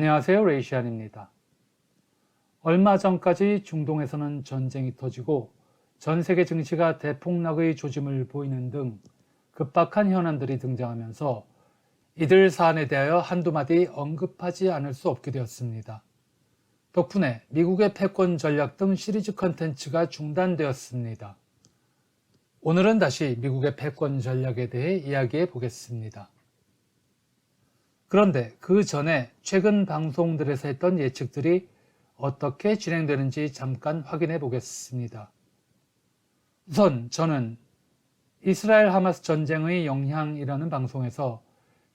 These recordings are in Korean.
안녕하세요. 레이시안입니다. 얼마 전까지 중동에서는 전쟁이 터지고 전 세계 증시가 대폭락의 조짐을 보이는 등 급박한 현안들이 등장하면서 이들 사안에 대하여 한두 마디 언급하지 않을 수 없게 되었습니다. 덕분에 미국의 패권 전략 등 시리즈 컨텐츠가 중단되었습니다. 오늘은 다시 미국의 패권 전략에 대해 이야기해 보겠습니다. 그런데 그 전에 최근 방송들에서 했던 예측들이 어떻게 진행되는지 잠깐 확인해 보겠습니다. 우선 저는 이스라엘 하마스 전쟁의 영향이라는 방송에서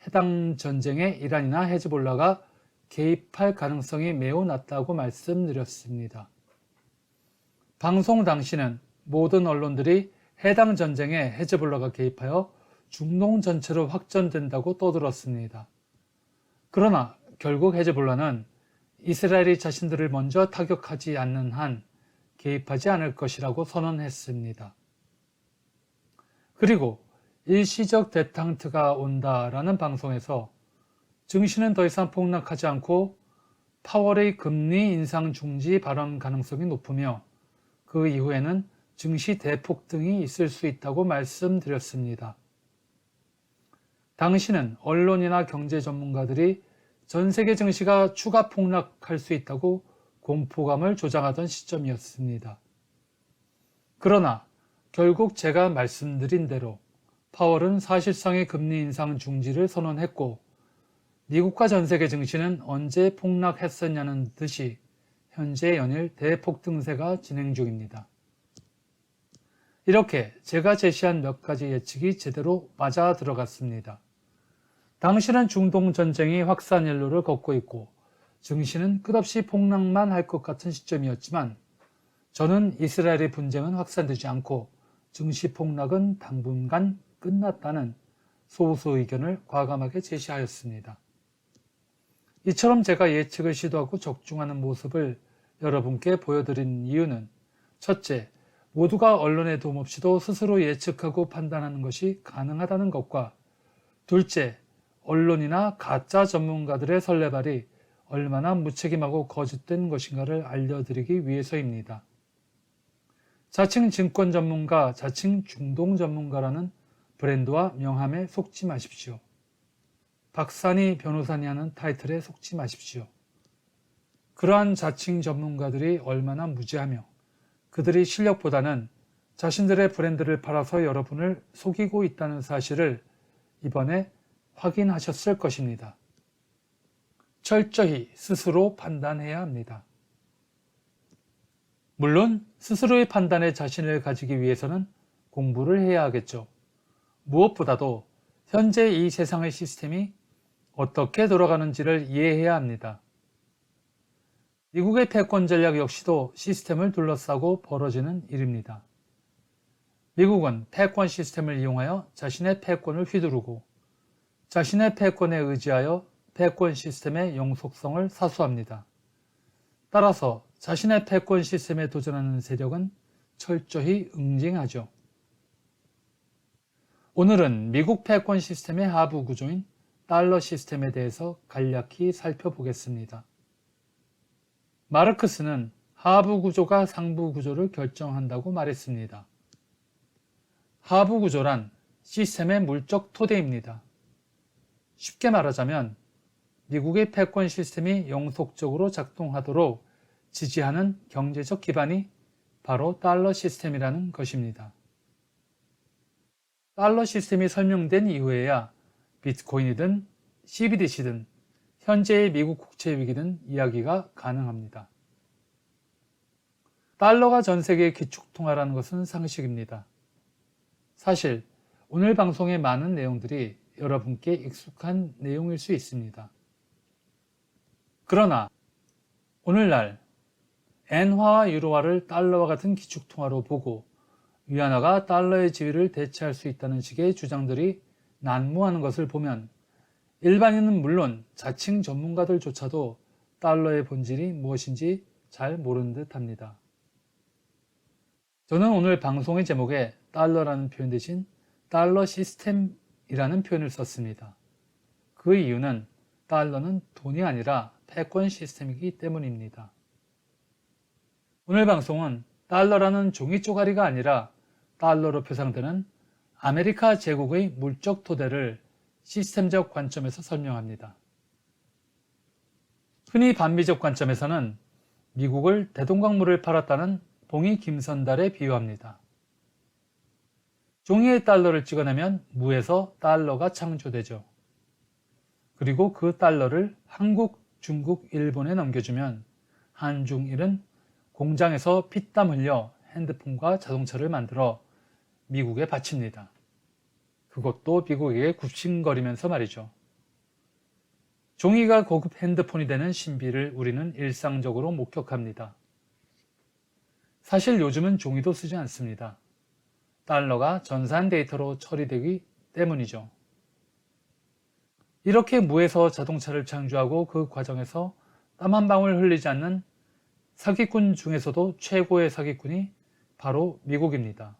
해당 전쟁에 이란이나 헤즈볼라가 개입할 가능성이 매우 낮다고 말씀드렸습니다. 방송 당시는 모든 언론들이 해당 전쟁에 헤즈볼라가 개입하여 중동 전체로 확전된다고 떠들었습니다. 그러나 결국 헤즈볼라는 이스라엘이 자신들을 먼저 타격하지 않는 한 개입하지 않을 것이라고 선언했습니다. 그리고 일시적 대탕트가 온다라는 방송에서 증시는 더 이상 폭락하지 않고 파월의 금리 인상 중지 발언 가능성이 높으며 그 이후에는 증시 대폭등이 있을 수 있다고 말씀드렸습니다. 당시는 언론이나 경제 전문가들이 전 세계 증시가 추가 폭락할 수 있다고 공포감을 조장하던 시점이었습니다. 그러나 결국 제가 말씀드린 대로 파월은 사실상의 금리 인상 중지를 선언했고 미국과 전 세계 증시는 언제 폭락했었냐는 듯이 현재 연일 대폭등세가 진행 중입니다. 이렇게 제가 제시한 몇 가지 예측이 제대로 맞아 들어갔습니다. 당시는 중동 전쟁이 확산 연로를 걷고 있고 증시는 끝없이 폭락만 할 것 같은 시점이었지만 저는 이스라엘의 분쟁은 확산되지 않고 증시 폭락은 당분간 끝났다는 소수 의견을 과감하게 제시하였습니다. 이처럼 제가 예측을 시도하고 적중하는 모습을 여러분께 보여드린 이유는 첫째, 모두가 언론의 도움 없이도 스스로 예측하고 판단하는 것이 가능하다는 것과 둘째, 언론이나 가짜 전문가들의 설레발이 얼마나 무책임하고 거짓된 것인가를 알려드리기 위해서입니다. 자칭 증권 전문가, 자칭 중동 전문가라는 브랜드와 명함에 속지 마십시오. 박사니 변호사니 하는 타이틀에 속지 마십시오. 그러한 자칭 전문가들이 얼마나 무지하며 그들이 실력보다는 자신들의 브랜드를 팔아서 여러분을 속이고 있다는 사실을 이번에 확인하셨을 것입니다. 철저히 스스로 판단해야 합니다. 물론 스스로의 판단에 자신을 가지기 위해서는 공부를 해야 하겠죠. 무엇보다도 현재 이 세상의 시스템이 어떻게 돌아가는지를 이해해야 합니다. 미국의 패권 전략 역시도 시스템을 둘러싸고 벌어지는 일입니다. 미국은 패권 시스템을 이용하여 자신의 패권을 휘두르고 자신의 패권에 의지하여 패권 시스템의 영속성을 사수합니다. 따라서 자신의 패권 시스템에 도전하는 세력은 철저히 응징하죠. 오늘은 미국 패권 시스템의 하부 구조인 달러 시스템에 대해서 간략히 살펴보겠습니다. 마르크스는 하부 구조가 상부 구조를 결정한다고 말했습니다. 하부 구조란 시스템의 물적 토대입니다. 쉽게 말하자면 미국의 패권 시스템이 영속적으로 작동하도록 지지하는 경제적 기반이 바로 달러 시스템이라는 것입니다. 달러 시스템이 설명된 이후에야 비트코인이든 CBDC든 현재의 미국 국채 위기든 이야기가 가능합니다. 달러가 전 세계의 기축통화라는 것은 상식입니다. 사실 오늘 방송의 많은 내용들이 여러분께 익숙한 내용일 수 있습니다. 그러나 오늘날 엔화와 유로화를 달러와 같은 기축통화로 보고 위안화가 달러의 지위를 대체할 수 있다는 식의 주장들이 난무하는 것을 보면 일반인은 물론 자칭 전문가들조차도 달러의 본질이 무엇인지 잘 모르는 듯 합니다. 저는 오늘 방송의 제목에 달러라는 표현 대신 달러 시스템 이라는 표현을 썼습니다. 그 이유는 달러는 돈이 아니라 패권 시스템이기 때문입니다. 오늘 방송은 달러라는 종이 쪼가리가 아니라 달러로 표상되는 아메리카 제국의 물적 토대를 시스템적 관점에서 설명합니다. 흔히 반미적 관점에서는 미국을 대동강물을 팔았다는 봉이 김선달에 비유합니다. 종이에 달러를 찍어내면 무에서 달러가 창조되죠. 그리고 그 달러를 한국, 중국, 일본에 넘겨주면 한중일은 공장에서 피땀 흘려 핸드폰과 자동차를 만들어 미국에 바칩니다. 그것도 미국에게 굽신거리면서 말이죠. 종이가 고급 핸드폰이 되는 신비를 우리는 일상적으로 목격합니다. 사실 요즘은 종이도 쓰지 않습니다. 달러가 전산 데이터로 처리되기 때문이죠. 이렇게 무에서 자동차를 창조하고 그 과정에서 땀 한 방울 흘리지 않는 사기꾼 중에서도 최고의 사기꾼이 바로 미국입니다.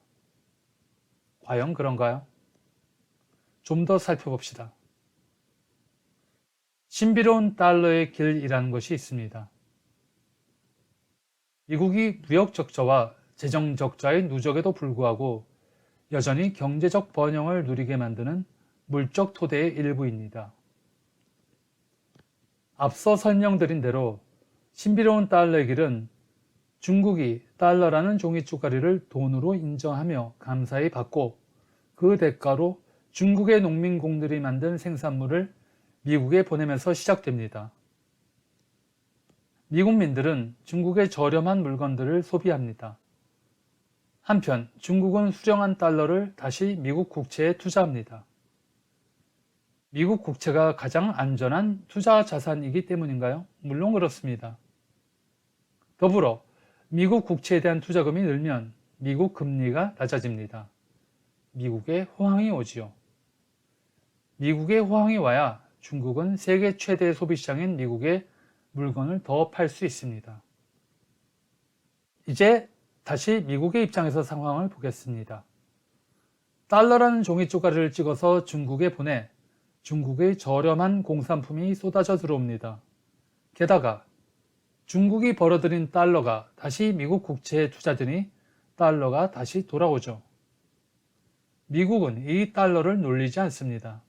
과연 그런가요? 좀 더 살펴봅시다. 신비로운 달러의 길이라는 것이 있습니다. 미국이 무역 적자와 재정 적자의 누적에도 불구하고 여전히 경제적 번영을 누리게 만드는 물적 토대의 일부입니다. 앞서 설명드린 대로 신비로운 달러의 길은 중국이 달러라는 종이 쪼가리를 돈으로 인정하며 감사히 받고 그 대가로 중국의 농민공들이 만든 생산물을 미국에 보내면서 시작됩니다. 미국민들은 중국의 저렴한 물건들을 소비합니다. 한편 중국은 수령한 달러를 다시 미국 국채에 투자합니다. 미국 국채가 가장 안전한 투자 자산이기 때문인가요? 물론 그렇습니다. 더불어 미국 국채에 대한 투자금이 늘면 미국 금리가 낮아집니다. 미국의 호황이 오지요. 미국의 호황이 와야 중국은 세계 최대 소비시장인 미국에 물건을 더 팔 수 있습니다. 이제 다시 미국의 입장에서 상황을 보겠습니다. 달러라는 종이 쪼가리를 찍어서 중국에 보내 중국의 저렴한 공산품이 쏟아져 들어옵니다. 게다가 중국이 벌어들인 달러가 다시 미국 국채에 투자되니 달러가 다시 돌아오죠. 미국은 이 달러를 놀리지 않습니다.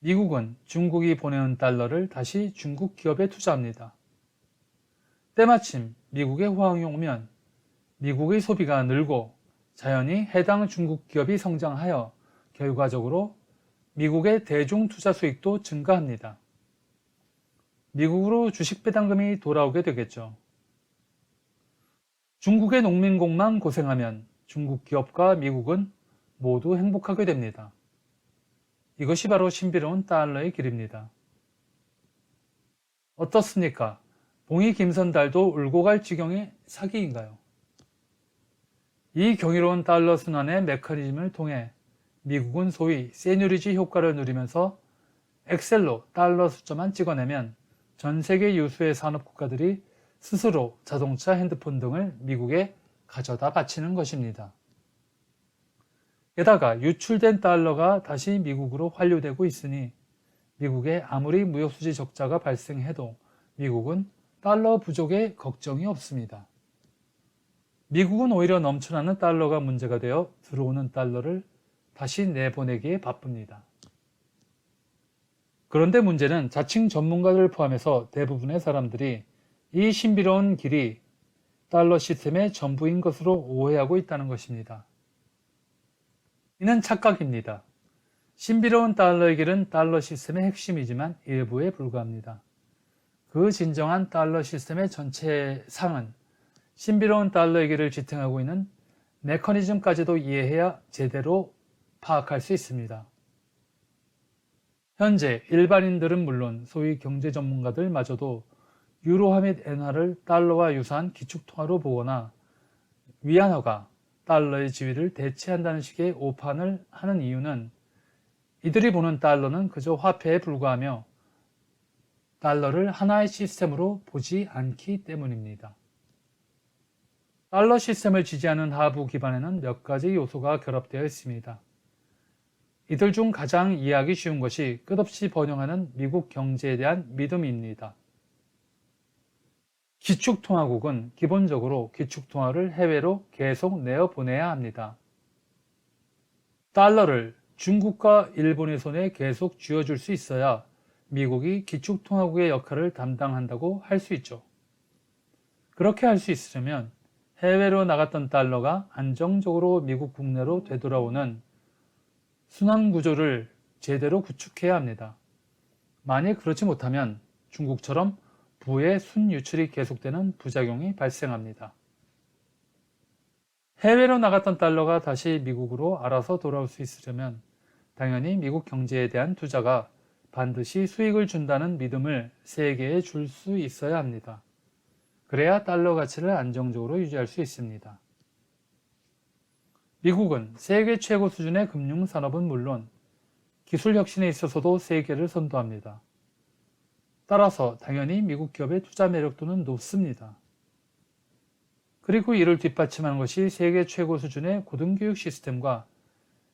미국은 중국이 보내는 달러를 다시 중국 기업에 투자합니다. 때마침 미국의 호황이 오면 미국의 소비가 늘고 자연히 해당 중국 기업이 성장하여 결과적으로 미국의 대중 투자 수익도 증가합니다. 미국으로 주식 배당금이 돌아오게 되겠죠. 중국의 농민공만 고생하면 중국 기업과 미국은 모두 행복하게 됩니다. 이것이 바로 신비로운 달러의 길입니다. 어떻습니까? 봉이 김선달도 울고 갈 지경의 사기인가요? 이 경이로운 달러 순환의 메커니즘을 통해 미국은 소위 세뉴리지 효과를 누리면서 엑셀로 달러 숫자만 찍어내면 전 세계 유수의 산업 국가들이 스스로 자동차, 핸드폰 등을 미국에 가져다 바치는 것입니다. 게다가 유출된 달러가 다시 미국으로 환류되고 있으니 미국에 아무리 무역수지 적자가 발생해도 미국은 달러 부족에 걱정이 없습니다. 미국은 오히려 넘쳐나는 달러가 문제가 되어 들어오는 달러를 다시 내보내기에 바쁩니다. 그런데 문제는 자칭 전문가들 포함해서 대부분의 사람들이 이 신비로운 길이 달러 시스템의 전부인 것으로 오해하고 있다는 것입니다. 이는 착각입니다. 신비로운 달러의 길은 달러 시스템의 핵심이지만 일부에 불과합니다. 그 진정한 달러 시스템의 전체 상은 신비로운 달러의 길을 지탱하고 있는 메커니즘까지도 이해해야 제대로 파악할 수 있습니다. 현재 일반인들은 물론 소위 경제 전문가들마저도 유로화 및 엔화를 달러와 유사한 기축통화로 보거나 위안화가 달러의 지위를 대체한다는 식의 오판을 하는 이유는 이들이 보는 달러는 그저 화폐에 불과하며 달러를 하나의 시스템으로 보지 않기 때문입니다. 달러 시스템을 지지하는 하부 기반에는 몇 가지 요소가 결합되어 있습니다. 이들 중 가장 이해하기 쉬운 것이 끝없이 번영하는 미국 경제에 대한 믿음입니다. 기축통화국은 기본적으로 기축통화를 해외로 계속 내어 보내야 합니다. 달러를 중국과 일본의 손에 계속 쥐어줄 수 있어야 미국이 기축통화국의 역할을 담당한다고 할 수 있죠. 그렇게 할 수 있으려면 해외로 나갔던 달러가 안정적으로 미국 국내로 되돌아오는 순환 구조를 제대로 구축해야 합니다. 만일 그렇지 못하면 중국처럼 부의 순유출이 계속되는 부작용이 발생합니다. 해외로 나갔던 달러가 다시 미국으로 알아서 돌아올 수 있으려면 당연히 미국 경제에 대한 투자가 반드시 수익을 준다는 믿음을 세계에 줄 수 있어야 합니다. 그래야 달러 가치를 안정적으로 유지할 수 있습니다. 미국은 세계 최고 수준의 금융 산업은 물론 기술 혁신에 있어서도 세계를 선도합니다. 따라서 당연히 미국 기업의 투자 매력도는 높습니다. 그리고 이를 뒷받침하는 것이 세계 최고 수준의 고등교육 시스템과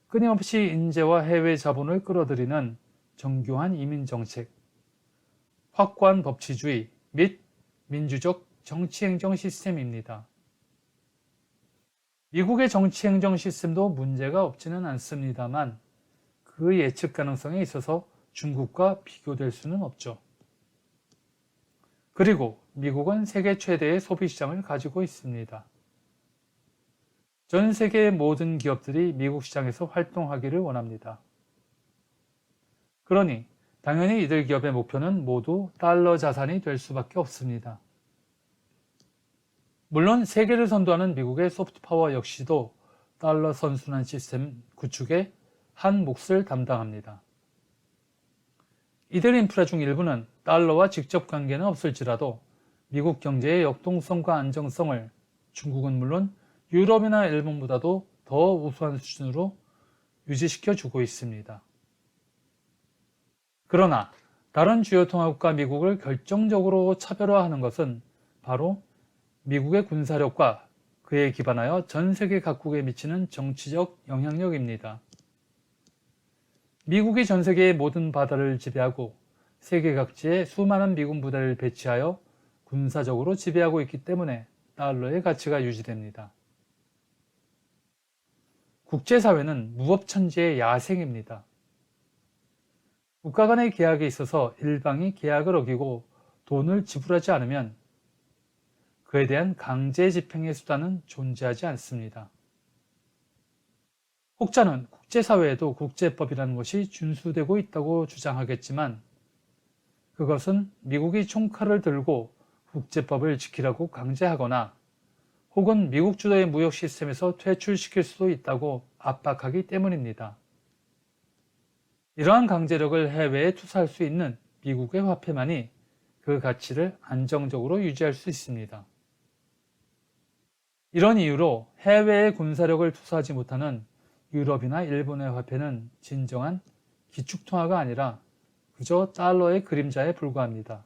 끊임없이 인재와 해외 자본을 끌어들이는 정교한 이민 정책, 확고한 법치주의 및 민주적 정치행정 시스템입니다. 미국의 정치행정 시스템도 문제가 없지는 않습니다만 그 예측 가능성에 있어서 중국과 비교될 수는 없죠. 그리고 미국은 세계 최대의 소비 시장을 가지고 있습니다. 전 세계의 모든 기업들이 미국 시장에서 활동하기를 원합니다. 그러니 당연히 이들 기업의 목표는 모두 달러 자산이 될 수밖에 없습니다. 물론 세계를 선도하는 미국의 소프트 파워 역시도 달러 선순환 시스템 구축에 한 몫을 담당합니다. 이들 인프라 중 일부는 달러와 직접 관계는 없을지라도 미국 경제의 역동성과 안정성을 중국은 물론 유럽이나 일본보다도 더 우수한 수준으로 유지시켜 주고 있습니다. 그러나 다른 주요 통화국과 미국을 결정적으로 차별화하는 것은 바로 미국의 군사력과 그에 기반하여 전 세계 각국에 미치는 정치적 영향력입니다. 미국이 전 세계의 모든 바다를 지배하고 세계 각지에 수많은 미군 부대를 배치하여 군사적으로 지배하고 있기 때문에 달러의 가치가 유지됩니다. 국제사회는 무법천지의 야생입니다. 국가 간의 계약에 있어서 일방이 계약을 어기고 돈을 지불하지 않으면 그에 대한 강제 집행의 수단은 존재하지 않습니다. 혹자는 국제사회에도 국제법이라는 것이 준수되고 있다고 주장하겠지만 그것은 미국이 총칼을 들고 국제법을 지키라고 강제하거나 혹은 미국 주도의 무역 시스템에서 퇴출시킬 수도 있다고 압박하기 때문입니다. 이러한 강제력을 해외에 투사할 수 있는 미국의 화폐만이 그 가치를 안정적으로 유지할 수 있습니다. 이런 이유로 해외에 군사력을 투사하지 못하는 유럽이나 일본의 화폐는 진정한 기축통화가 아니라 그저 달러의 그림자에 불과합니다.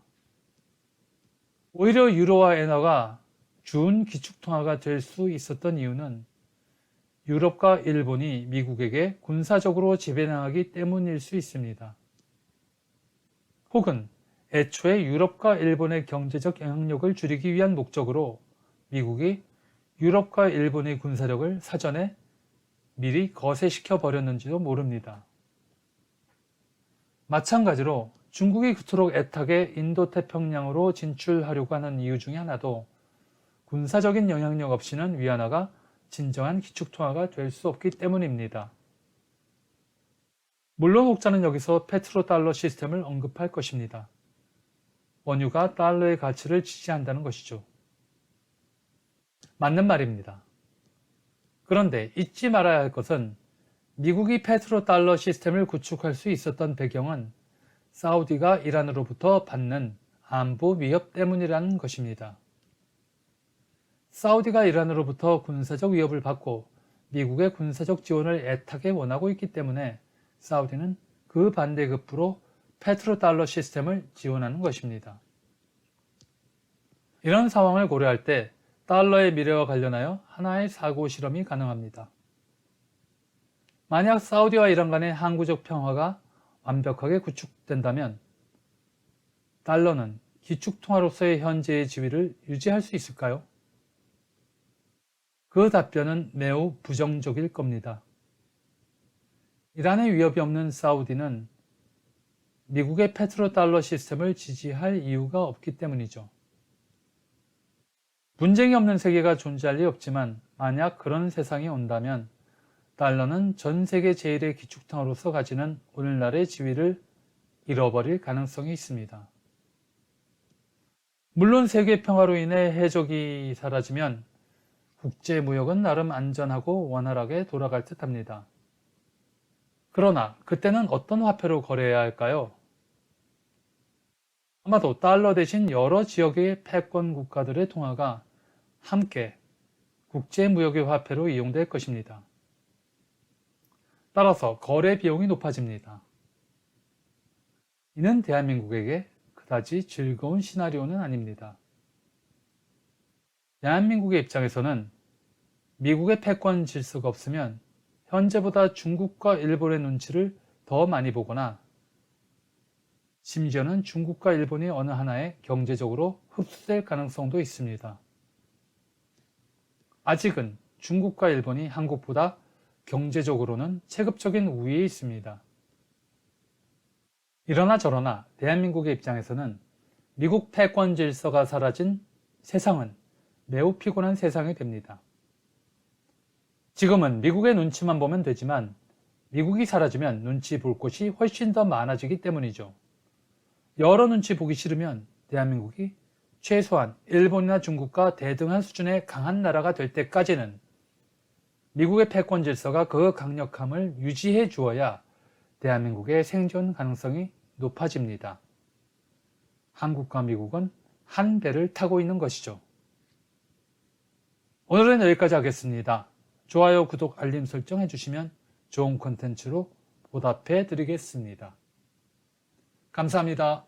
오히려 유로와 엔화가 준 기축통화가 될 수 있었던 이유는 유럽과 일본이 미국에게 군사적으로 지배당하기 때문일 수 있습니다. 혹은 애초에 유럽과 일본의 경제적 영향력을 줄이기 위한 목적으로 미국이 유럽과 일본의 군사력을 사전에 미리 거세시켜 버렸는지도 모릅니다. 마찬가지로 중국이 그토록 애타게 인도 태평양으로 진출하려고 하는 이유 중에 하나도 군사적인 영향력 없이는 위안화가 진정한 기축통화가 될 수 없기 때문입니다. 물론 혹자는 여기서 페트로 달러 시스템을 언급할 것입니다. 원유가 달러의 가치를 지지한다는 것이죠. 맞는 말입니다. 그런데 잊지 말아야 할 것은 미국이 페트로 달러 시스템을 구축할 수 있었던 배경은 사우디가 이란으로부터 받는 안보 위협 때문이라는 것입니다. 사우디가 이란으로부터 군사적 위협을 받고 미국의 군사적 지원을 애타게 원하고 있기 때문에 사우디는 그 반대급부로 페트로 달러 시스템을 지원하는 것입니다. 이런 상황을 고려할 때 달러의 미래와 관련하여 하나의 사고 실험이 가능합니다. 만약 사우디와 이란 간의 항구적 평화가 완벽하게 구축된다면 달러는 기축통화로서의 현재의 지위를 유지할 수 있을까요? 그 답변은 매우 부정적일 겁니다. 이란의 위협이 없는 사우디는 미국의 페트로 달러 시스템을 지지할 이유가 없기 때문이죠. 분쟁이 없는 세계가 존재할 리 없지만 만약 그런 세상이 온다면 달러는 전 세계 제일의 기축통화로서 가지는 오늘날의 지위를 잃어버릴 가능성이 있습니다. 물론 세계 평화로 인해 해적이 사라지면 국제 무역은 나름 안전하고 원활하게 돌아갈 듯 합니다. 그러나 그때는 어떤 화폐로 거래해야 할까요? 아마도 달러 대신 여러 지역의 패권 국가들의 통화가 함께 국제 무역의 화폐로 이용될 것입니다. 따라서 거래 비용이 높아집니다. 이는 대한민국에게 그다지 즐거운 시나리오는 아닙니다. 대한민국의 입장에서는 미국의 패권 질서가 없으면 현재보다 중국과 일본의 눈치를 더 많이 보거나 심지어는 중국과 일본이 어느 하나에 경제적으로 흡수될 가능성도 있습니다. 아직은 중국과 일본이 한국보다 경제적으로는 체급적인 우위에 있습니다. 이러나 저러나 대한민국의 입장에서는 미국 패권 질서가 사라진 세상은 매우 피곤한 세상이 됩니다. 지금은 미국의 눈치만 보면 되지만 미국이 사라지면 눈치 볼 곳이 훨씬 더 많아지기 때문이죠. 여러 눈치 보기 싫으면 대한민국이 최소한 일본이나 중국과 대등한 수준의 강한 나라가 될 때까지는 미국의 패권 질서가 그 강력함을 유지해 주어야 대한민국의 생존 가능성이 높아집니다. 한국과 미국은 한 배를 타고 있는 것이죠. 오늘은 여기까지 하겠습니다. 좋아요, 구독, 알림 설정 해주시면 좋은 콘텐츠로 보답해 드리겠습니다. 감사합니다.